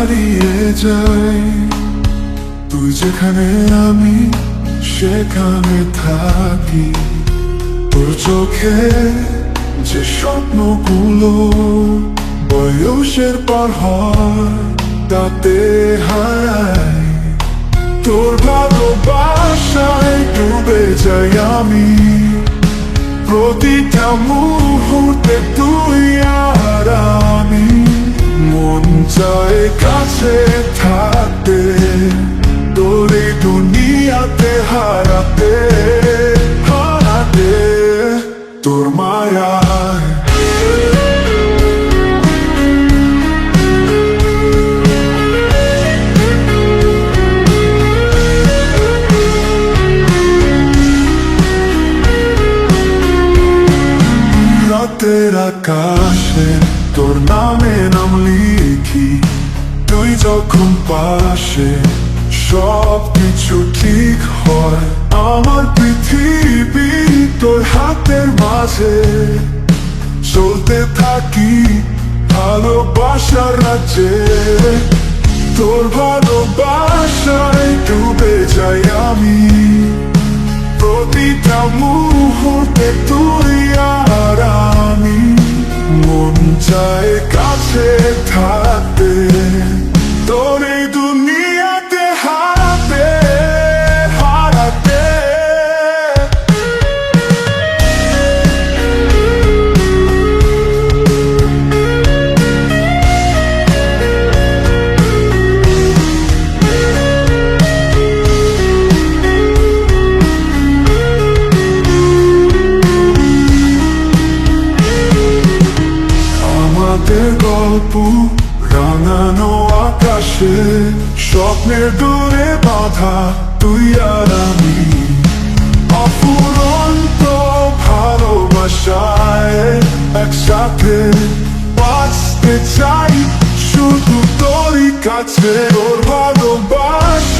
যাই তুই যেখানে আমি, সেখানে থাকি। তোর চোখে যে স্বপ্নগুলো বয়সের পর হয়, তাতে হারাই তোর ভালোবাসায় ডুবে যাই আমি। প্রতিটা মুহূর্তে তুই চায় কাছে থাকতে তোর দুনিয়াতে হারাতে হারাতে তোর মায়ায়। রাতের আকাশে তোর নামে নাম লিখি তুই যখন পাশে সব কিছু ঠিক হয়। আমার পৃথিবী তোর হাতের মাঝে। চলতে থাকি ভালোবাসার রাজ্যে। তোর ভালোবাসায় ডুবে যাই আমি। প্রতিটা মুহূর্তে তুই আর আমি। মন চায় রাঙানো আকাশে স্বপ্নের দূরে বাধা, তুই আর আমি। অফুরন্ত ভালোবাসায় একসাথে বাঁচতে চাই, শুধু তোরই কাছে। তোর ভালোবাসায়